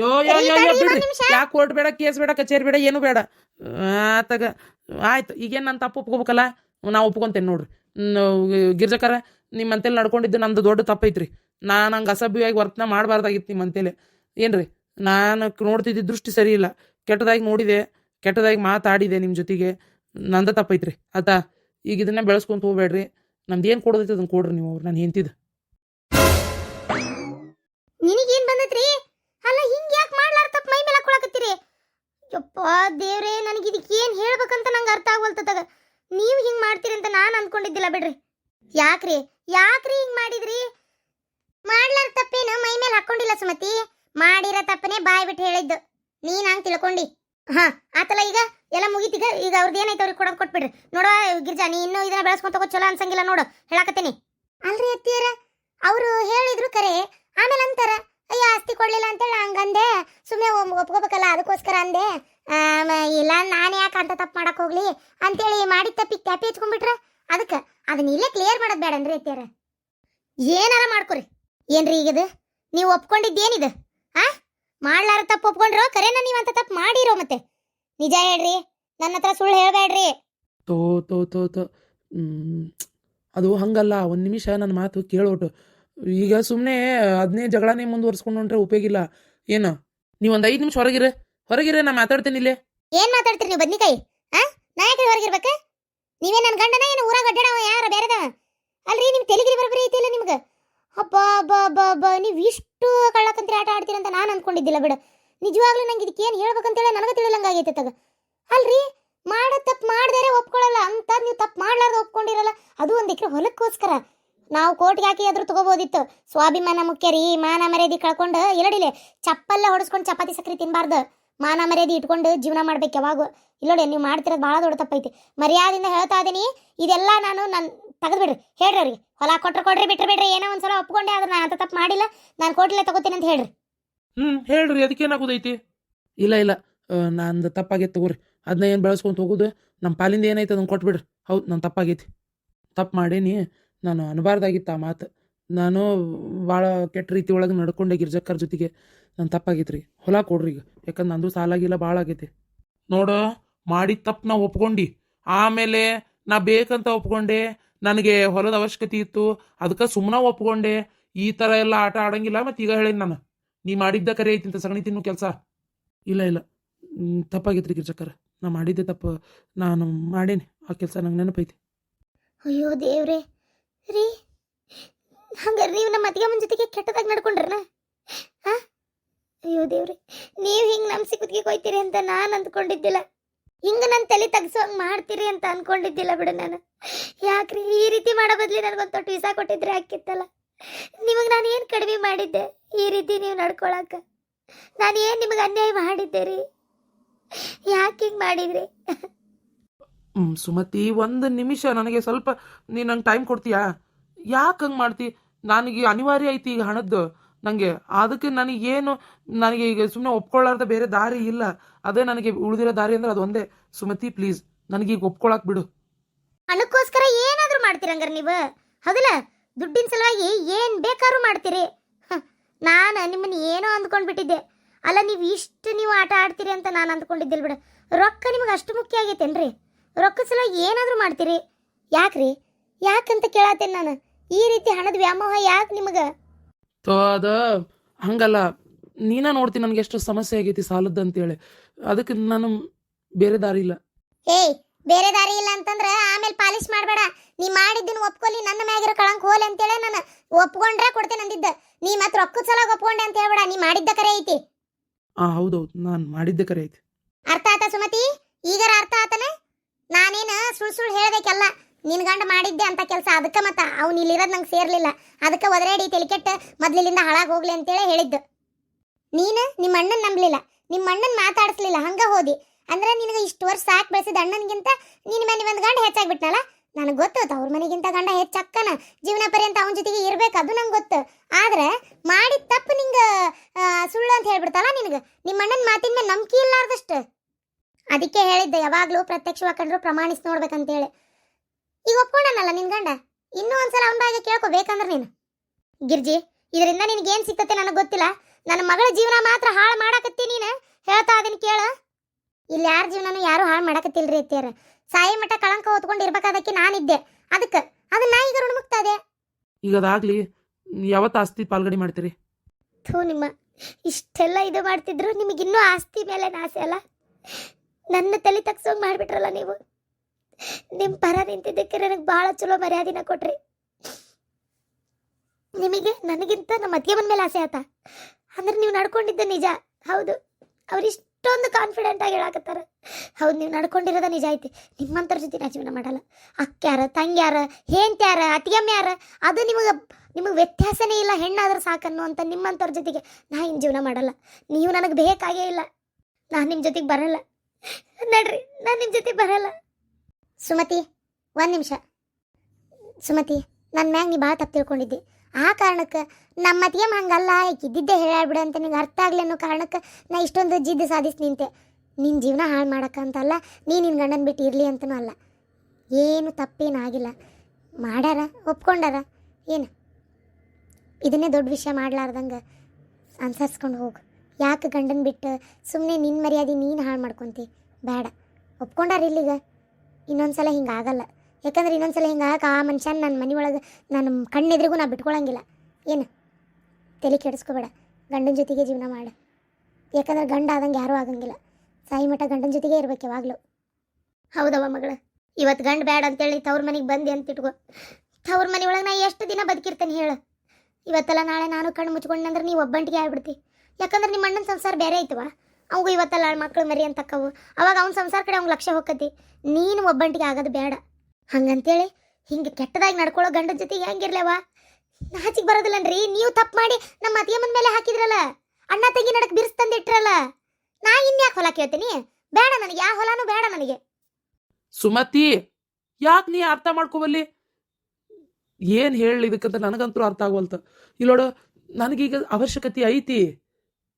ಯೋ ಯೋ ರೀ, ಯೋ ಯೋ ತಡೀರಿ ಬಿಡ್ರಿ. ಒಂದ್ ನಿಮಿಷ. ಯಾಕೆ ಕೋರ್ಟ್ ಬೇಡ ಕೇಸ್ ಬೇಡ ಕಚೇರಿ ಬೇಡ ಏನು ಬೇಡ. ಆತಾಗ ಆಯ್ತು ಈಗೇನು ನಾನು ತಪ್ಪು ಒಪ್ಕೋಬೇಕಲ್ಲ? ನಾವು ಒಪ್ಕೊಂತೇನೆ ನೋಡ್ರಿ. ಗಿರ್ಜಕರ ನಿಮ್ಮ ಅಂತೇಲಿ ನಡ್ಕೊಂಡಿದ್ದು ನಂದು ದೊಡ್ಡ ತಪ್ಪೈತ್ರಿ. ನಾನು ಹಂಗೆ ಅಸಭ್ಯವಾಗಿ ವರ್ತನೆ ಮಾಡಬಾರ್ದಾಗಿತ್ತು ನಿಮ್ಮ ಅಂತೇಳಿ ಏನ್ರಿ ನಾನು ನೋಡ್ತಿದ್ದ ದೃಷ್ಟಿ ಸರಿ ಇಲ್ಲ. ಕೆಟ್ಟದಾಗಿ ನೋಡಿದೆ ಕೆಟ್ಟದಾಗಿ ಮಾತಾಡಿದೆ ನಿಮ್ಮ ಜೊತೆಗೆ. ನಂದ ತಪ್ಪೈತ್ರಿ ಆತಾ ಈಗ ಇದನ್ನ ಬೆಳೆಸ್ಕೊಂತ ಹೋಗ್ಬೇಡ್ರಿ. ನಮ್ದು ಏನು ಕೊಡೋದೈತೆ ಅದನ್ನ ಕೊಡ್ರಿ ನೀವು ಅವ್ರು ನಾನು ಹೆಂತಿದ್ದು ಯಪ್ಪ, ದೇವ್ರೆ, ನನಗೆ ಇದಕ್ಕೆ ಏನು ಹೇಳ್ಬೇಕಂತ ನಂಗೆ ಅರ್ಥ ಆಗ್ವಲ್ತದಾಗ ನೀವು ಹಿಂಗೆ ಮಾಡ್ತೀರಿ ಅಂತ ನಾನು ಅಂದ್ಕೊಂಡಿದ್ದಿಲ್ಲ ಬಿಡ್ರಿ. ಯಾಕ್ರಿ? ಯಾಕ್ರಿ ಹಿಂಗೆ ಮಾಡಿದ್ರಿ? ಮಾಡ್ಲಾರ ತಪ್ಪೇನು? ಮೈ ಮೇಲೆ ಹಾಕೊಂಡಿಲ್ಲ ಸುಮತಿ. ಮಾಡಿರೋ ತಪ್ಪನೇ ಬಾಯ್ ಬಿಟ್ಟು ಹೇಳಿದ್ದು. ನೀನು ಹಂಗೆ ತಿಳ್ಕೊಂಡಿ. ಹಾಂ, ಆತಲ್ಲ ಈಗ? ಎಲ್ಲ ಮುಗೀತೀಗ ಈಗ? ಅವ್ರದ್ದು ಏನೈತೆ ಅವ್ರಿಗೆ ಕೊಡೋದು ಕೊಟ್ಬಿಡ್ರಿ. ನೋಡೋ, ಗಿರ್ಜಾ, ನೀ ಇನ್ನೂ ಇದನ್ನ ಬೆಳೆಸ್ಕೊಂತ ಚಲೋ ಅನ್ಸಂಗಿಲ್ಲ ನೋಡು. ಹೇಳಾಕತ್ತೀನಿ. ಅಲ್ರಿ ಅತ್ತಿಯರ, ಅವರು ಹೇಳಿದ್ರು ಕರೆ. ಆಮೇಲೆ ಅಂತಾರ. ಅಯ್ಯೋ, ಆಸ್ತಿ ಕೊಡ್ಲಿಲ್ಲ ಅಂತೇಳಿ ಹಂಗಂದೆ. ಸುಮ್ಮನೆ ಒಪ್ಕೋಬೇಕಲ್ಲ, ಅದಕ್ಕೋಸ್ಕರ ಅಂದೆ. ಇಲ್ಲ, ನಾನು ಯಾಕೆ ಅಂತ ತಪ್ಪು ಮಾಡಕ್ ಹೋಗ್ಲಿ? ಅಂತೇಳಿ ಮಾಡಿದ ತಪ್ಪಿ ಕ್ಯಾಪಿ ಹಚ್ಕೊಂಡ್ಬಿಟ್ರೆ? ಅದಕ್ಕೆ, ಅದನ್ನ ಇಲ್ಲೇ ಕ್ಲಿಯರ್ ಮಾಡೋದು ಬೇಡನ್ರಿ ಇತ್ತೇರ ಏನಾರ ಮಾಡ್ಕೊರಿ. ಏನ್ರಿ ಈಗದು? ನೀವು ಒಪ್ಕೊಂಡಿದ್ದೇನಿದು? ಆ? ಮಾಡ್ಲಾರ ತಪ್ಪು ಒಪ್ಕೊಂಡ್ರೋ, ಕರೆನ ಅಂತ ತಪ್ಪು ಮಾಡಿರೋ ಮತ್ತೆ. ನಿಜ ಹೇಳ್ರಿ, ನನ್ನ ಹತ್ರ ಸುಳ್ಳು ಹೇಳಬೇಡ್ರಿ. ತೋ ತೋ ತೋ ತೋ. ಅದು ಹಂಗಲ್ಲ, ಒಂದು ನಿಮಿಷ ನನ್ನ ಮಾತು ಕೇಳೋಟು. ಈಗ ಸುಮ್ಮನೆ ಅದನ್ನೇ ಜಗಳನೇ ಮುಂದುವರ್ಸ್ಕೊಂಡು ಹೊಂಟ್ರೆ ಉಪಯೋಗಿಲ್ಲ ಏನು? ನೀವು ಒಂದು ಐದು ನಿಮಿಷ ಹೊರಗಿರ. ಹೊರಗಿರ, ನಾ ಮಾತಾಡ್ತೀನಿ ಇಲ್ಲೇ. ಏನ್ ಮಾತಾಡ್ತೀರಿ ನೀವು ಬದ್ನಿಕಾಯಿ? ಆ? ಹೊರಗೆ ಇರಬೇಕಾ ನೀವೇ ನನ್ನ ಗಂಡನ? ಏನು ಊರಾಗ ಅಡ್ಡಾಡವ ಯಾರ? ಬೇರೆದ ಅಲ್ರಿ, ನಿಮ್ ತೆಲಿಗಿರಿ ಬರಬರಿ ಐತಿಲ್ಲ ನಿಮ್ಗೆ? ಅಬ್ಬ ಅಬ್ಬ ಅಬ್ಬ ಅಬ್ಬ, ನೀವು ಇಷ್ಟು ಕಳ್ಳಕಂತ್ರಿ ಆಟ ಆಡ್ತೀರಂತ ನಾನು ಅನ್ಕೊಂಡಿದ್ದಿಲ್ಲ ಬಿಡು. ನಿಜವಾಗ್ಲೂ ನಂಗೆ ಇದಕ್ಕೆ ಏನು ಹೇಳ್ಬೇಕಂತೇಳಿ ನನಗೆ ತಿಳಿಲಂಗಾಗೈತೆ ತಗ. ಅಲ್ರಿ, ಮಾಡೋ ತಪ್ಪು ಮಾಡ್ದೇರೆ ಒಪ್ಕೊಳ್ಳಲ್ಲ ಅಂತ ನೀವು ತಪ್ಪು ಮಾಡ್ಲಾರ್ದ ಒಪ್ಕೊಂಡಿರಲ್ಲ. ಅದು ಒಂದು ಎಕರೆ ಹೊಲಕ್ಕೋಸ್ಕರ. ನಾವು ಕೋರ್ಟ್ಗೆ ಹಾಕಿ ಅದ್ರ ತಗೋಬೋದಿತ್ತು. ಸ್ವಾಭಿಮಾನ ಮುಖ್ಯ ರೀ ಮಾನ ಮರ್ಯಾದೆ ಕಳ್ಕೊಂಡು ಇಲ್ಲಡಿಲೆ, ಚಪ್ಪಲ್ಲ ಹೊಡೆಸ್ಕೊಂಡು ಚಪಾತಿ ಸಕ್ರಿ ತಿನ್ಬಾರ್ದು. ಮಾನ ಮರ್ಯಾದೆ ಇಟ್ಕೊಂಡು ಜೀವನ ಮಾಡ್ಬೇಕು ಯಾವಾಗ. ಇಲ್ಲೋಡಿ, ನೀವು ಮಾಡ್ತಿರೋದು ಭಾಳ ದೊಡ್ಡ ತಪ್ಪೈತಿ. ಮರ್ಯಾದಿಂದ ಹೇಳ್ತಾ ಇದೀನಿ, ಇದೆಲ್ಲ ನಾನು ನನ್ನ ತೆಗೆದ್ಬಿಡ್ರಿ. ಹೇಳ್ರಿ ಅವ್ರಿಗೆ ಹೊಲ ಕೊಟ್ರೆ ಕೊಡ್ರಿ, ಬಿಟ್ರಿ ಬಿಡ್ರಿ, ಏನೋ ಒಂದ್ಸಲ ಒಪ್ಕೊಂಡೆ, ಆದ್ರೆ ನಾನು ಅಂತ ತಪ್ಪು ಮಾಡಿಲ್ಲ. ನಾನು ಕೋರ್ಟ್ಲೆ ತಗೋತೀನಿ ಅಂತ ಹೇಳ್ರಿ. ಹ್ಞೂ ಹೇಳ್ರಿ, ಅದಕ್ಕೆ ಏನಾಗುದೈತಿ? ಇಲ್ಲ ಇಲ್ಲ ನಂದು ತಪ್ಪಾಗೈತೆ ತಗೋರಿ. ಅದನ್ನ ಏನು ಬೆಳೆಸ್ಕೊಂತ ಹೋಗೋದು? ನಮ್ಮ ಪಾಲಿಂದ ಏನೈತೆ ಅದನ್ನ ಕೊಟ್ಬಿಡ್ರಿ. ಹೌದು, ನಾನು ತಪ್ಪಾಗೈತಿ. ತಪ್ಪು ಮಾಡೀನಿ. ನಾನು ಅನ್ಬಾರ್ದಾಗಿತ್ತು ಆ ಮಾತು. ನಾನು ಭಾಳ ಕೆಟ್ಟ ರೀತಿ ಒಳಗೆ ನಡ್ಕೊಂಡೆ ಗಿರ್ಜಕ್ಕರ ಜೊತೆಗೆ. ನಾನು ತಪ್ಪಾಗೈತೆ ರೀ ಹೊಲ ಕೊಡ್ರಿ ಈಗ. ಯಾಕಂದ್ರೆ ನಂದು ಸಾಲಾಗಿಲ್ಲ, ಭಾಳ ಆಗೈತಿ. ನೋಡು, ಮಾಡಿದ ತಪ್ಪು ನಾ ಒಪ್ಕೊಂಡು. ಆಮೇಲೆ ನಾ ಬೇಕಂತ ಒಪ್ಕೊಂಡೆ. ನನಗೆ ಹೊಲದ ಅವಶ್ಯಕತೆ ಇತ್ತು. ಅದಕ್ಕೆ ಸುಮ್ಮನೆ ಒಪ್ಕೊಂಡೆ. ಈ ಥರ ಎಲ್ಲ ಆಟ ಆಡಂಗಿಲ್ಲ ಮತ್ತು ಈಗ ಹೇಳೇನಿ ನಾನು. ನೀ ಮಾಡಿದ್ದ ಕರೆ ಐತಿ ಅಂತ ಸಗಣಿ ತಿನ್ನು ಕೆಲಸ. ಇಲ್ಲ ಇಲ್ಲ. ತಪ್ಪಾಗೈತ್ರಿ ಗಿರ್ಜಕ್ಕರ. ನಾ ಮಾಡಿದ್ದೆ ತಪ್ಪು. ನಾನು ಮಾಡೀನಿ. ಆ ಕೆಲಸ ನಂಗೆ ನೆನಪೈತಿ. ಅಯ್ಯೋ ದೇವ್ರೆ. ರೀ? ಹಂಗಾರೆ ನೀವು ನಮ್ಮ ಅತ್ತಿಗೆಮ್ಮನ ಜೊತೆಗೆ ಕೆಟ್ಟದಾಗ ನಡ್ಕೊಂಡ್ರನ? ಹಾ? ಅಯ್ಯೋ ದೇವ್ರಿ, ನೀವು ಹಿಂಗೆ ನಮ್ಮ ಸಿಕ್ಕುತ್ತಿಗೆ ಕೊಯ್ತೀರಿ ಅಂತ ನಾನು ಅಂದ್ಕೊಂಡಿದ್ದಿಲ್ಲ. ಹಿಂಗೆ ನನ್ನ ತಲೆ ತಗ್ಸೋಂಗ್ ಮಾಡ್ತೀರಿ ಅಂತ ಅಂದ್ಕೊಂಡಿದ್ದಿಲ್ಲ ಬಿಡು ನಾನು. ಯಾಕ್ರಿ? ಈ ರೀತಿ ಮಾಡೋ ಬದಲಿ ನನಗೊಂದು ತೊಟ್ಟು ವೀಸಾ ಕೊಟ್ಟಿದ್ರೆ ಹಾಕಿತ್ತಲ್ಲ ನಿಮಗೆ ನಾನು ಏನು ಕಡಿಮೆ ಮಾಡಿದ್ದೆ? ಈ ರೀತಿ ನೀವು ನಡ್ಕೊಳಕ. ನಾನು ಏನು ನಿಮಗೆ ಅನ್ಯಾಯ ಮಾಡಿದ್ದೆ ರೀ? ಯಾಕೆ ಹಿಂಗೆ ಮಾಡಿದ್ರಿ? ಹ್ಮ್, ಸುಮತಿ, ಒಂದು ನಿಮಿಷ, ನನಗೆ ಸ್ವಲ್ಪ ನೀನು ನಂಗೆ ಟೈಮ್ ಕೊಡ್ತೀಯಾ? ಯಾಕೆ ಹಂಗೆ ಮಾಡ್ತಿ? ನನಗೆ ಅನಿವಾರ್ಯ ಐತಿ ಈಗ ಹಣದ್ದು. ನನಗೆ ಅದಕ್ಕೆ ನನಗೇನು ನನಗೆ ಈಗ ಸುಮ್ಮನೆ ಒಪ್ಕೊಳ್ಳಾರ್ದ ಬೇರೆ ದಾರಿ ಇಲ್ಲ. ಅದೇ ನನಗೆ ಉಳಿದಿರೋ ದಾರಿ ಅಂದ್ರೆ ಅದು ಒಂದೇ. ಸುಮತಿ ಪ್ಲೀಸ್ ಈಗ ಒಪ್ಕೊಳಕ್ ಬಿಡು. ಹಣಕ್ಕೋಸ್ಕರ ಏನಾದರೂ ಮಾಡ್ತೀರಂಗಾರ ನೀವು? ಹೌದಲ್ಲ ದುಡ್ಡಿನ ಸಲುವಾಗಿ ಏನು ಬೇಕಾದ್ರೂ ಮಾಡ್ತೀರಿ. ನಾನು ನಿಮ್ಮನ್ನ ಏನೋ ಅಂದ್ಕೊಂಡ್ಬಿಟ್ಟಿದ್ದೆ. ಅಲ್ಲ, ನೀವು ಇಷ್ಟು ನೀವು ಆಟ ಆಡ್ತೀರಿ ಅಂತ ನಾನು ಅಂದ್ಕೊಂಡಿದ್ದಿಲ್ಲ ಬಿಡು. ರೊಕ್ಕ ನಿಮಗೆ ಅಷ್ಟು ಮುಖ್ಯ ಆಗೈತೇನ್ರಿ? ರೊಕ್ಕ ಸಲ ಏನಾದರೂ ಮಾಡ್ತೀರಿ? ಯಾಕ್ರಿ? ಯಾಕಂತ ಕೇಳತ್ತೇನೆ ನಾನು? ಈ ರೀತಿ ಹಣದ ವ್ಯಾಮೋಹ ಯಾಕೆ ನಿಮಗೆ? ತೋ ಅದ ಹಂಗಲ್ಲ. ನೀನ ನೋಡ್ತೀನಿ ನನಗೆ ಎಷ್ಟು ಸಮಸ್ಯೆ ಆಗೈತಿ ಸಾಲದ್ದು ಅಂತೇಳಿ. ಅದಕ್ಕೆ ನಾನು ಬೇರೆ ದಾರಿ ಇಲ್ಲ. ಏಯ್ ಬೇರೆ ದಾರಿ ಇಲ್ಲ ಅಂತಂದ್ರೆ ಆಮೇಲೆ ಪಾಲಿಶ್ ಮಾಡಬೇಡ. ನೀ ಮಾಡಿದ್ದನ್ನ ಒಪ್ಕೊಲಿ ನನ್ನ ಮ್ಯಾಗಿರೋ ಕಳಂಕ ಹೋಲಿ ಅಂತೇಳಿ ನಾನು. ಒಪ್ಕೊಂಡ್ರೆ ಕೊಡ್ತೇನೆ ಅಂದಿದ್ದ. ನೀ ಮತ್ತೆ ರೊಕ್ಕದ ಸಲ ಒಪ್ಕೊಂಡೆ ಅಂತ ಹೇಳ್ಬೇಡ. ನೀ ಮಾಡಿದ್ದ ಕರೆ ಐತಿ. ಆ ಹೌದೌದು. ನಾನು ಮಾಡಿದ್ದ ಕರೆ ಐತಿ. ಅರ್ಥ ಆತ ಸುಮತಿ? ಈಗ ಅರ್ಥ ಆತನ? ನಾನೇನು ಸುಳ್ ಸುಳ್ಳು ಹೇಳ್ಬೇಕಲ್ಲ. ನಿನ್ ಗಂಡ ಮಾಡಿದ್ದೆ ಅಂತ ಕೆಲಸ. ಅದಕ್ಕೆ ಮತ್ತ ಅವ್ನು ಇಲ್ಲಿರೋದು ನಂಗೆ ಸೇರಲಿಲ್ಲ. ಅದಕ್ಕೆ ಒದರೇಡಿ ತೆಲಿಕೆಟ್ಟ ಮೊದ್ಲಿಂದ ಹಾಳಾಗಿ ಹೋಗ್ಲಿ ಅಂತೇಳಿ ಹೇಳಿದ್ದು. ನೀನು ನಿಮ್ಮ ಅಣ್ಣನ ನಂಬಲಿಲ್ಲ. ನಿಮ್ಮ ಅಣ್ಣನ ಮಾತಾಡಿಸ್ಲಿಲ್ಲ. ಹಂಗೆ ಹೋದಿ. ಅಂದ್ರೆ ನಿನಗೆ ಇಷ್ಟು ವರ್ಷ ಸಾಕು ಬೆಳೆಸಿದ ಅಣ್ಣನಿಗಿಂತ ನಿನ್ನ ಮನೆ ಒಂದು ಗಂಡ ಹೆಚ್ಚಾಗ್ಬಿಟ್ನಲ್ಲ? ನನಗೆ ಗೊತ್ತು ಅವ್ರ ಮನೆಗಿಂತ ಗಂಡ ಹೆಚ್ಚಕ್ಕನ ಜೀವನ ಪರ್ಯಂತ ಅವನ ಜೊತೆಗೆ ಇರಬೇಕು. ಅದು ನಂಗೆ ಗೊತ್ತು. ಆದ್ರೆ ಮಾಡಿದ ತಪ್ಪು ನಿಂಗೆ ಸುಳ್ಳು ಅಂತ ಹೇಳ್ಬಿಡ್ತಲ್ಲ ನಿನಗೆ? ನಿಮ್ಮ ಅಣ್ಣನ ಮಾತಿನ ಮೇಲೆ ನಂಬಿಕೆ ಇಲ್ಲಾರ್ದಷ್ಟು. ಅದಕ್ಕೆ ಹೇಳಿದ್ದೆ ಯಾವಾಗಲೂ ಪ್ರತ್ಯಕ್ಷವಾಗಿ ಕಂಡ್ರು ಪ್ರಮಾಣಿಸಿ ನೋಡ್ಬೇಕಂತೇಳಿ. ಈಗ ಒಪ್ಕೊಂಡನಲ್ಲ ನಿನ್ ಗಂಡ? ಇನ್ನೂ ಒಂದ್ಸಲ ಅವನ ಬಾಯಿಗೆ ಕೇಳ್ಕೊಬೇಕಂದ್ರೆ ನೀನು. ಗಿರ್ಜಿ ಇದರಿಂದ ನಿನಗೇನು ಏನು ಸಿಗ್ತತೆ ನನಗೆ ಗೊತ್ತಿಲ್ಲ. ನನ್ನ ಮಗಳ ಜೀವನ ಮಾತ್ರ ಹಾಳು ಮಾಡಾಕತ್ತಿ ನೀನು? ಹೇಳ್ತಾ ಅದನ್ನ ಕೇಳು. ಇಲ್ಲಿ ಯಾರ ಜೀವನನು ಯಾರು ಹಾಳು ಮಾಡಕತ್ತಿಲ್ರಿ ಅತ್ತಿಯರ. ಸಾಯಿ ಮಠ ಕಳಂಕ ಹೊತ್ಕೊಂಡು ಇರ್ಬೇಕಾದಕ್ಕೆ ನಾನಿದ್ದೆ. ಅದಕ್ಕೆ ಅದನ್ನ ಈಗ ಋಣಮುಕ್ತ ಇದೆ ಈಗ ಅದಾಗ್ಲಿ ಯಾವತ್ತು ಆಸ್ತಿ ಪಾಲ್ಗಡೆ ಮಾಡ್ತೀರಿ? ಥೂ ನಿಮ್ಮ ಇಷ್ಟೆಲ್ಲ ಇದು ಮಾಡ್ತಿದ್ರು ನಿಮಗೆ ಇನ್ನೂ ಆಸ್ತಿ ಮೇಲೆ ನಾಸೆ ಅಲ್ಲ? ನನ್ನ ತಲೆ ತಗ್ಸೋಂಗ್ ಮಾಡ್ಬಿಟ್ರಲ್ಲ ನೀವು? ನಿಮ್ಮ ಪರ ನಿಂತಿದ್ದಕ್ಕೆ ನನಗೆ ಭಾಳ ಚಲೋ ಮರ್ಯಾದಿನ ಕೊಟ್ರಿ. ನಿಮಗೆ, ನನಗಿಂತ ನಮ್ಮ ಅತ್ತಿಯಮ್ಮನ ಮೇಲೆ ಆಸೆ ಆತ. ಅಂದ್ರೆ ನೀವು ನಡ್ಕೊಂಡಿದ್ದ ನಿಜ. ಹೌದು. ಅವ್ರು ಇಷ್ಟೊಂದು ಕಾನ್ಫಿಡೆಂಟ್ ಆಗಿ ಹೇಳಾಕತ್ತಾರ. ಹೌದು, ನೀವು ನಡ್ಕೊಂಡಿರೋದ ನಿಜ ಐತಿ. ನಿಮ್ಮಂತರ ಜೊತೆ ನಾ ಜೀವನ ಮಾಡಲ್ಲ. ಅಕ್ಕ್ಯಾರ ತಂಗ್ಯಾರ ಯಾರ ಅದು ನಿಮಗೆ ನಿಮಗೆ ವ್ಯತ್ಯಾಸನೇ ಇಲ್ಲ. ಹೆಣ್ಣಾದ್ರೆ ಸಾಕನ್ನು ಅಂತ ನಿಮ್ಮಂಥವ್ರ ಜೊತೆಗೆ ನಾ ಇನ್ನು ಜೀವನ ಮಾಡಲ್ಲ. ನೀವು ನನಗೆ ಬೇಕಾಗೇ ಇಲ್ಲ. ನಾನು ನಿಮ್ಮ ಜೊತೆಗೆ ಬರಲ್ಲ. ನಡ್ರಿ, ನಾನು ನಿಮ್ಮ ಜೊತೆ ಬರಲ್ಲ. ಸುಮತಿ, ಒಂದು ನಿಮಿಷ. ಸುಮತಿ ನನ್ನ ಮ್ಯಾಗ ನೀ ಭಾಳ ತಪ್ಪು ತಿಳ್ಕೊಂಡಿದ್ದೆ. ಆ ಕಾರಣಕ್ಕೆ ನಮ್ಮ ಅತ್ತಿಗೆಮ್ಮ ಹಂಗಲ್ಲ ಇದ್ದಿದ್ದೆ ಹೇಳಾಡ್ಬಿಡು ಅಂತ ನಿಂಗೆ ಅರ್ಥ ಆಗ್ಲಿ ಅನ್ನೋ ಕಾರಣಕ್ಕೆ ನಾ ಇಷ್ಟೊಂದು ಜಿದ್ದು ಸಾಧಿಸಿ ನಿಂತೆ. ನಿನ್ನ ಜೀವನ ಹಾಳು ಮಾಡಕ್ಕಂತಲ್ಲ ನೀ ನಿನ್ನ ಗಂಡನ ಬಿಟ್ಟು ಇರಲಿ ಅಂತನೂ ಅಲ್ಲ. ಏನು ತಪ್ಪೇನಾಗಿಲ್ಲ ಮಾಡ್ಯಾರ, ಒಪ್ಕೊಂಡಾರ. ಏನು? ಇದನ್ನೇ ದೊಡ್ಡ ವಿಷಯ ಮಾಡ್ಲಾರ್ದಂಗೆ ಅನ್ಸರ್ಸ್ಕೊಂಡು ಹೋಗು. ಯಾಕೆ ಗಂಡನ ಬಿಟ್ಟು ಸುಮ್ಮನೆ ನಿನ್ನ ಮರ್ಯಾದೆ ನೀನು ಹಾಳು ಮಾಡ್ಕೊತಿ? ಬೇಡ. ಒಪ್ಕೊಂಡಾರ ಇಲ್ಲಿಗ. ಇನ್ನೊಂದ್ಸಲ ಹಿಂಗೆ ಆಗಲ್ಲ. ಯಾಕಂದ್ರೆ ಇನ್ನೊಂದ್ಸಲ ಹಿಂಗೆ ಆಗಕ್ಕೆ ಆ ಮನುಷ್ಯನ ನನ್ನ ಮನೆ ಒಳಗೆ ನನ್ನ ಕಣ್ಣೆದ್ರಿಗೂ ನಾ ಬಿಟ್ಕೊಳಂಗಿಲ್ಲ. ಏನು? ತಲೆ ಕೆಡಿಸ್ಕೋಬೇಡ. ಗಂಡನ ಜೊತೆಗೆ ಜೀವನ ಮಾಡು. ಯಾಕಂದ್ರೆ ಗಂಡ ಆದಂಗೆ ಯಾರೂ ಆಗಂಗಿಲ್ಲ. ಸಾಯಿ ಮಠ ಗಂಡನ ಜೊತೆಗೆ ಇರ್ಬೇಕು ಯಾವಾಗಲೂ. ಹೌದವ ಮಗಳ. ಇವತ್ತು ಗಂಡ ಬೇಡ ಅಂತೇಳಿ ತವ್ರ ಮನೆಗೆ ಬಂದೆ ಅಂತ ಇಟ್ಕೋ ತವ್ರ ಮನೆ ಒಳಗೆ ನಾ ಎಷ್ಟು ದಿನ ಬದುಕಿರ್ತೇನೆ ಹೇಳು? ಇವತ್ತೆಲ್ಲ ನಾಳೆ ನಾನು ಕಣ್ಣು ಮುಚ್ಕೊಂಡ್ನಂದ್ರೆ ನೀವು ಒಬ್ಬಂಟಿಗೆ ಆಗ್ಬಿಡ್ತಿ. ಯಾಕಂದ್ರೆ ನಿಮ್ಮ ಅಣ್ಣನ ಸಂಸಾರ ಬೇರೆ ಐತವ ಅವಾಗ ಇವತ್ತಲ್ಲ ಮಕ್ಕಳು ಮರಿ ಅಂತಕ್ಕವು. ಅವಾಗ ಅವ್ನ ಸಂಸಾರ ಕಡೆ ಅವ್ನ ಲಕ್ಷ್ಯ ಹೋಗತಿ ನೀನು ಒಬ್ಬಂಟಿಗೆ ಆಗೋದು ಬೇಡ. ಹಂಗಂತೇಳಿ ಹಿಂಗೆ ಕೆಟ್ಟದಾಗಿ ನಡ್ಕೊಳ್ಳೋ ಗಂಡನ ಜೊತೆ ಹೆಂಗಿರ್ಲವ ನಾಚಿಗೆ ಬರೋದಿಲ್ಲನ್ರಿ. ನೀವು ತಪ್ಪು ಮಾಡಿ ನಮ್ಮ ಅತಿಯಮ್ಮನ ಮೇಲೆ ಹಾಕಿದ್ರಲ್ಲ. ಅಣ್ಣ ತಂಗಿ ನಡಕ್ ಬಿರ್ಸ್ ತಂದಿಟ್ರಲ್ಲ. ನಾ ಇನ್ಯಾಕೆ ಹೊಲ ಕೇಳ್ತೀನಿ? ಬೇಡ ನನಗೆ. ಆ ಹೊಲಾನು ಬೇಡ ನನಗೆ. ಸುಮತಿ, ಯಾಕೆ ನೀ ಅರ್ಥ ಮಾಡ್ಕೋಬಲ್ಲಿ? ಏನು ಹೇಳಿ ಇದಕ್ಕಂತ ನನಗಂತೂ ಅರ್ಥ ಆಗವಲ್ತ ಇಲ್ಲೋಡು, ನನಗೀಗ ಅವಶ್ಯಕತೆ ಐತಿ.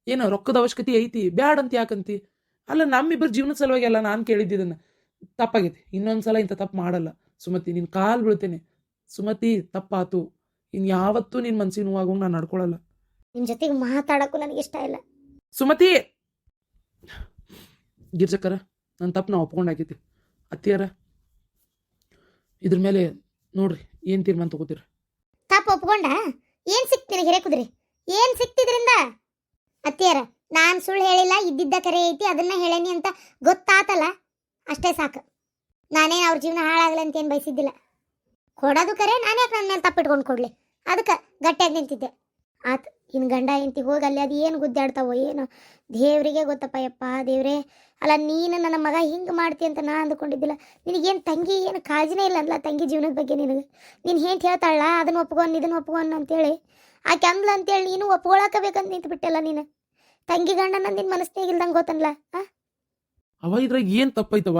ಏನು ರೊಕ್ಕದ ಅವಶ್ಯಕತೆ ಐತಿ ಬ್ಯಾಡ ಅಂತ ಯಾಕಂತಿ? ಅಲ್ಲ ನಮ್ಮಿಬ್ಬರ ಜೀವನದ ಸಲುವಾಗಿ ಅಲ್ಲ ನಾನು ಕೇಳಿದ್ದಿದ್ದನ್ನು ತಪ್ಪಾಗೈತಿ ಇನ್ನೊಂದ್ಸಲ ಇಂಥ ತಪ್ಪು ಮಾಡಲ್ಲ. ಸುಮತಿ ನಿನ್ನ ಕಾಲು ಬೀಳ್ತೇನೆ. ಸುಮತಿ ತಪ್ಪಾತು. ಇನ್ ಯಾವತ್ತೂ ನಿನ್ನ ಮನ್ಸಿಗೆ ನೋವಾಗೋಂಗ್ ನಾನು ನಡ್ಕೊಳಲ್ಲ. ನಿಮ್ಮ ಜೊತೆಗೆ ಮಾತಾಡೋಕ್ಕೂ ನನಗೆ ಇಷ್ಟ ಇಲ್ಲ. ಸುಮತಿ! ಗಿರ್ಜಕ್ಕರ ನನ್ನ ತಪ್ಪು ನಾ ಒಪ್ಕೊಂಡಾಕೈತಿ. ಅತ್ತಿಯರ ಇದ್ರ ಮೇಲೆ ನೋಡ್ರಿ ಏನು ತೀರ್ಮಾನ ತಗೋತೀರ? ತಪ್ಪು ಒಪ್ಕೊಂಡ? ಏನು ಸಿಕ್ತೀನಿ ಹಿರೇ ಕುದ್ರಿ ಏನ್ ಸಿಕ್ತಿದ್ರಿಂದ? ಅತ್ತಿಯರ, ನಾನ್ ಸುಳ್ಳು ಹೇಳಿಲ್ಲ, ಇದ್ದಿದ್ದ ಕರೆ ಐತಿ, ಅದನ್ನ ಹೇಳೇನಿ ಅಂತ ಗೊತ್ತಾತಲ್ಲ, ಅಷ್ಟೇ ಸಾಕು. ನಾನೇನು ಅವ್ರ ಜೀವನ ಹಾಳಾಗಲಿ ಅಂತ ಏನು ಬಯಸಿದ್ದಿಲ್ಲ. ಕೊಡೋದು ಕರೆ, ನಾನು ನನ್ನ ಮೇಲೆ ತಪ್ಪಿಟ್ಕೊಂಡು ಕೊಡ್ಲಿ? ಅದಕ್ಕೆ ಗಟ್ಟಿಯಾಗಿ ನಿಂತಿದ್ದೆ. ಆತ್ ಇನ್ನು ಗಂಡ ಹೆಂಡತಿ ಹೋಗಿ ಅಲ್ಲಿ ಅದು ಏನು ಗುದ್ದಾಡ್ತಾವೋ ಏನು, ದೇವರಿಗೆ ಗೊತ್ತಪ್ಪ ಯಪ್ಪ, ದೇವ್ರೇ. ಅಲ್ಲ, ನೀನು ನನ್ನ ಮಗ ಹಿಂಗೆ ಮಾಡ್ತಿ ಅಂತ ನಾ ಅಂದ್ಕೊಂಡಿದ್ದಿಲ್ಲ. ನಿನಗೇನು ತಂಗಿ ಏನು ಕಾಳಜಿನೇ ಇಲ್ಲ ಅಲ್ಲ, ತಂಗಿ ಜೀವನದ ಬಗ್ಗೆ ನಿನಗೆ? ನೀನು ಹೇಂಟ್ ಹೇಳ್ತಾಳ ಅದನ್ನ ಒಪ್ಕೊಂಡು ಇದನ್ನ ಒಪ್ಕೊಂಡು ಅಂತೇಳಿ. ಆಕೆ ಅಂದ್ಲ ಅಂತೇಳಿ, ನೀನು ಒಪ್ಕೊಳಕ ಬೇಕಂತ ನಿಂತು ಬಿಟ್ಟಲ್ಲ ನೀನು. ತಂಗಿ ಗಂಡ ನಿನ್ನ ಮನಸ್ಸಿನಾಗ ಇಲ್ದಂಗೆ ಗೊತ್ತನ್ಲ ಆ? ಅವ ಇದ್ರಾಗ ಏನು ತಪ್ಪೈತವ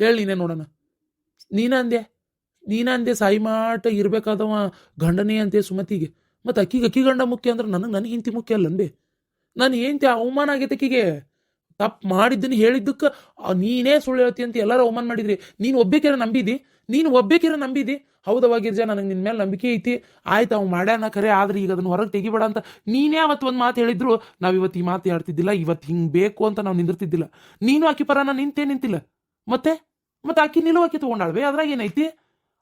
ಹೇಳಿ ನೀನೇ ನೋಡೋಣ. ನೀನ ಅಂದೆ ನೀನ ಅಂದೆ ಸಾಯಿ ಮಾಟ ಇರ್ಬೇಕಾದವ ಗಂಡನೇ ಅಂತೆ ಸುಮತಿಗೆ. ಮತ್ತು ಅಕ್ಕಿಗೆ ಅಕ್ಕಿ ಗಂಡ ಮುಖ್ಯ ಅಂದ್ರೆ ನನಗೆ ನನ್ನ ಹಿಂತಿ ಮುಖ್ಯ ಅಲ್ಲಂದೆ ನಾನು ಏಂತಿ ಅವಮಾನ ಆಗೈತೆ ಅಕ್ಕಿಗೆ. ತಪ್ಪು ಮಾಡಿದ್ದನ್ನು ಹೇಳಿದ್ದಕ್ಕೆ ನೀನೇ ಸುಳ್ಳು ಹೇಳ್ತಿ ಅಂತ ಎಲ್ಲರೂ ಅವಮಾನ ಮಾಡಿದ್ರಿ. ನೀನು ಒಬ್ಬಕ್ಕೆ ನಂಬಿದಿ? ನೀನು ಒಬ್ಬೇಕಿರ ನಂಬಿದಿ? ಹೌದವ ಗಿರ್ಜಾ ನನಗೆ ನಿನ್ನ ಮೇಲೆ ನಂಬಿಕೆ ಐತಿ. ಆಯ್ತು ಅವ್ನು ಮಾಡ್ಯಾನ ಖರೆ ಆದ್ರೆ ಈಗ ಅದನ್ನು ಹೊರಗೆ ತೆಗಿಬೇಡ ಅಂತ. ನೀನೇ ಅವತ್ತು ಒಂದು ಮಾತು ಹೇಳಿದ್ರು, ನಾವು ಇವತ್ತು ಈ ಮಾತು ಆಡ್ತಿದ್ದಿಲ್ಲ ಇವತ್ತು ಹಿಂಗೆ ಬೇಕು ಅಂತ ನಾವು ನಿಂದಿರ್ತಿದ್ದಿಲ್ಲ. ನೀನು ಆಕಿ ಪರನ ನಿಂತೇ ನಿಂತಿಲ್ಲ. ಮತ್ತೆ? ಮತ್ತೆ ಆಕಿ ನಿಲುವಾಕಿ ತೊಗೊಂಡಾಳ್ವೆ? ಅದ್ರಾಗ ಏನೈತಿ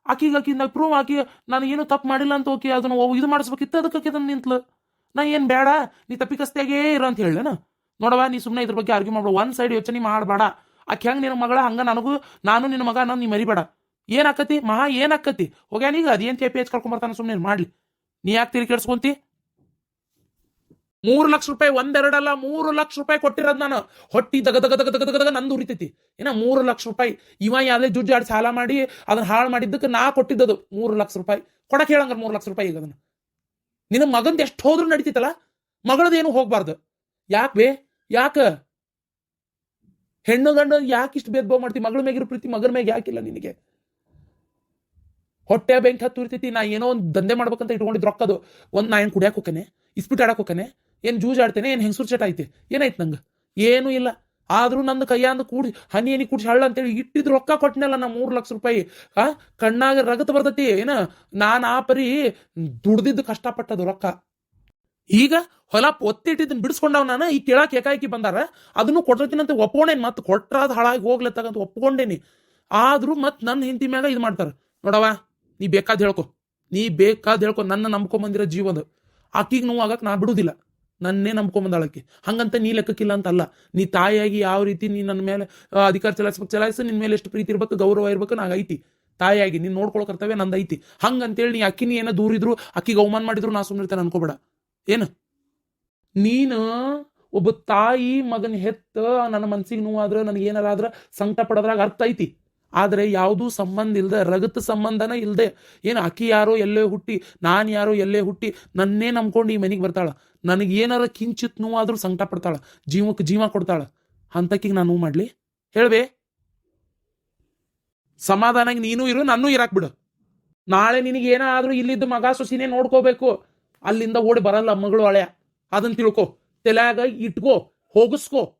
ಆಕಿಗೆ ಆಕಿ ನಾವು ಪ್ರೂವ್ ಆಕಿ ನಾನು ಏನು ತಪ್ಪು ಮಾಡಿಲ್ಲ ಅಂತ ಓಕೆ, ಅದನ್ನು ಇದು ಮಾಡಿಸ್ಬೇಕಿತ್ತು, ಅದಕ್ಕೆ ಅಕ್ಕಿ ಅದನ್ನ ನಿಂತ್ಲು. ನಾ ಏನು ಬೇಡ, ನೀ ತಪ್ಪಿಕಸ್ತಾಗೇ ಇರು ಅಂತ ಹೇಳೇನ ನೋಡವ ನೀ ಸುಮ್ಮನೆ ಇದ್ರ ಬಗ್ಗೆ ಆರ್ಗ್ಯೂ ಮಾಡ್ಬೇಡ ಒನ್ ಸೈಡ್ ಯೋಚನೆ ಮಾಡಬೇಡ. ಆಕೆ ಹೆಂಗೆ ನಿನ್ನ ಮಗಳ, ಹಂಗ ನನಗೂ, ನಾನು ನಿನ್ನ ಮಗ ನಾನು ನೀ ಮರಿಬೇಡ. ಏನ್ ಆಕತಿ ಮಹಾ ಏನ್ ಆಕತಿ ಹೋಗ್ಯಾನೀಗ ಅದೇನ್ ಕೆಪಿ ಹೆಚ್ ಕರ್ಕೊಂಬರ್ತಾನ ಸುಮ್ಮನೆ ಮಾಡ್ಲಿ. ನೀ ಯಾಕೆ ತಿರುಗಿ ಕೆಡ್ಸ್ಕೊಂತಿ? ಮೂರು ಲಕ್ಷ ರೂಪಾಯಿ, ಒಂದೆರಡಲ್ಲ, ಮೂರು ಲಕ್ಷ ರೂಪಾಯಿ ಕೊಟ್ಟಿರೋದು ನಾನು. ಹೊಟ್ಟಿ ದಗ ದಗ ದಗ ದಗ ದಗ ನಂದು ಉರಿತೈತಿ. ಏನ ಮೂರು ಲಕ್ಷ ರೂಪಾಯಿ. ಇವ ಯಾವ್ದೇ ಜುಜ್ಜಾಡಿ ಸಾಲ ಮಾಡಿ, ಅದನ್ನ ಹಾಳು ಮಾಡಿದ್ದಕ್ಕೆ ನಾ ಕೊಟ್ಟಿದ್ದದು. ಮೂರು ಲಕ್ಷ ರೂಪಾಯಿ. ಕೊಡಕ್ಕೆ ಹೇಳಂಗಾರ ಮೂರು ಲಕ್ಷ ರೂಪಾಯಿ ಈಗ ಅದನ್ನ. ನಿನ್ನ ಮಗಂದು ಎಷ್ಟು ಹೋದ್ರೂ ನಡೀತಿತ್ತಲ್ಲ ಮಗಳದೇನು ಹೋಗ್ಬಾರ್ದು? ಯಾಕೆ ಬೇ? ಯಾಕ? ಹೆಣ್ಣು ಗಂಡು ಯಾಕೆ ಇಷ್ಟು ಭೇದ ಭಾವ ಮಾಡ್ತಿ? ಮಗಳ ಮೇಗಿರೋ ಪ್ರೀತಿ ಮಗನ ಮ್ಯಾಗ ಯಾಕಿಲ್ಲ ನಿನಗೆ? ಹೊಟ್ಟೆ ಬೆಂಕಿ ಹತ್ತು ಇರ್ತೈತಿ ನಾ ಏನೋ ಒಂದು ದಂಧೆ ಮಾಡ್ಬೇಕಂತ ಇಟ್ಕೊಂಡಿದ್ದು ರೊಕ್ಕದು. ಒಂದು ನಾ ಏನು ಕುಡಿಯಕ್ಕೆ ಹೋಗ್ತಾನೆ ಇಸ್ಪಿಟ್ ಆಡಕ್ಕೆ ಹೋಗ್ತಾನೆ ಏನು ಜೂಜ್ ಆಡ್ತೇನೆ? ಏನು ಹೆಂಗಸೂರು ಚಟ ಐತೆ? ಏನಾಯ್ತು ನಂಗೆ? ಏನೂ ಇಲ್ಲ. ಆದರೂ ನನ್ನ ಕೈಯಾಂದು ಕೂಡಿ, ಹನಿ ಹನಿ ಕೂಡಿಸಿ ಹಳ್ಳ ಅಂತೇಳಿ ಇಟ್ಟಿದ್ದು ರೊಕ್ಕ ಕೊಟ್ಟನಲ್ಲ ನಾ ಮೂರು ಲಕ್ಷ ರೂಪಾಯಿ. ಆ? ಕಣ್ಣಾಗ ರಗತ ಬರ್ತೈತಿ. ಏನ? ನಾನು ಆ ಪರಿ ದುಡ್ದಿದ್ದು ಕಷ್ಟಪಟ್ಟದು ರೊಕ್ಕ. ಈಗ ಹೊಲ ಒತ್ತಿಟ್ಟಿದ್ದನ್ನು ಬಿಡಿಸ್ಕೊಂಡವ್ ನಾನು. ಈ ಕೇಳಾಕ ಏಕಾಏಕಿ ಬಂದಾರ. ಅದನ್ನು ಕೊಟ್ಟಿರ್ತೀನಂತ ಒಪ್ಕೊಂಡೇನಿ. ಮತ್ತೆ ಕೊಟ್ರಾದ ಹಾಳಾಗಿ ಹೋಗ್ಲತ್ತಾಗಂತ ಒಪ್ಕೊಂಡೇನಿ. ಆದರೂ ಮತ್ತೆ ನನ್ನ ಹಿಂತಿ ಮ್ಯಾಗ ಇದು ಮಾಡ್ತಾರೆ. ನೋಡವ ನೀ ಬೇಕಾದ್ ಹೇಳ್ಕೊ. ನೀ ಬೇಕಾದ್ ಹೇಳ್ಕೊ. ನನ್ನ ನಂಬ್ಕೊಂಬಂದಿರೋ ಜೀವನ ಆಕಿಗೆ ನೋವು ಆಗಕ್ಕೆ ನಾ ಬಿಡುದಿಲ್ಲ. ನನ್ನೇ ನಂಬ್ಕೊಂಬಂದಾಳಕ್ಕೆ ಹಂಗಂತ ನೀ ಲೆಕ್ಕಕ್ಕಿಲ್ಲ ಅಂತ ಅಲ್ಲ ನೀ ತಾಯಿಯಾಗಿ ಯಾವ ರೀತಿ ನೀ ನನ್ನ ಮೇಲೆ ಅಧಿಕಾರ ಚಲಾಯಿಸ್ಬೇಕು ಚಲಾಯಿಸಿ ನಿನ್ ಮೇಲೆ ಎಷ್ಟು ಪ್ರೀತಿ ಇರ್ಬೇಕು, ಗೌರವ ಇರ್ಬೇಕು, ನಾಗ ಐತಿ. ತಾಯಿಯಾಗಿ, ನೀನು ನೋಡ್ಕೊಳ್ಳೋ ಕರ್ತವ್ಯ ನಂದು ಐತಿ. ಹಂಗಂತೇಳಿ ನೀ ಅಕ್ಕಿ ನೀ ಏನೋ ದೂರಿದ್ರು ಅಕ್ಕಿಗೆ ಅವಮಾನ ಮಾಡಿದ್ರು, ನಾ ಸುಮ್ಮನಿರ್ತೇನೆ ಅನ್ಕೋಬೇಡ. ಏನು? ನೀನು ಒಬ್ಬ ತಾಯಿ ಮಗನ ಹೆತ್ತ, ನನ್ನ ಮನ್ಸಿಗೆ ನೋವಾದ್ರೆ, ನನಗೆ ಏನಾರ ಸಂಕಟ ಪಡೋದ್ರಾಗ ಅರ್ಥ ಐತಿ. ಆದ್ರೆ ಯಾವುದೂ ಸಂಬಂಧ ಇಲ್ಲದೆ ರಗತ ಸಂಬಂಧನ ಇಲ್ಲದೆ ಏನು ಅಕ್ಕಿ ಯಾರೋ ಎಲ್ಲೇ ಹುಟ್ಟಿ, ನಾನು ಯಾರೋ ಎಲ್ಲೇ ಹುಟ್ಟಿ, ನನ್ನೇ ನಂಬ್ಕೊಂಡು ಈ ಮನೆಗೆ ಬರ್ತಾಳ. ನನಗೆ ಏನಾರ ಕಿಂಚಿತ್ ನೋವಾದ್ರೂ ಸಂಕಟ ಪಡ್ತಾಳ ಜೀವಕ್ಕೆ ಜೀವ ಕೊಡ್ತಾಳೆ. ಅಂತಕ್ಕಿಗೆ ನಾನು ನೋವು ಮಾಡ್ಲಿ. ಹೇಳ್ಬೇ? ಸಮಾಧಾನಾಗಿ ನೀನು ಇರು, ನನ್ನೂ ಇರಾಕ್ ಬಿಡು. ನಾಳೆ ನಿನಗೆ ಏನಾದರೂ ಇಲ್ಲಿದ್ದ ಮಗ ಸೊಸಿನೇ ನೋಡ್ಕೋಬೇಕು. ಅಲ್ಲಿಂದ ಓಡಿ ಬರಲ್ಲ ಮಗಳು ಹಳೆಯ. ಅದನ್ನ ತಿಳ್ಕೊ. ತಲೆಯಾಗ ಇಟ್ಕೋ, ಹೋಗಿಸ್ಕೋ.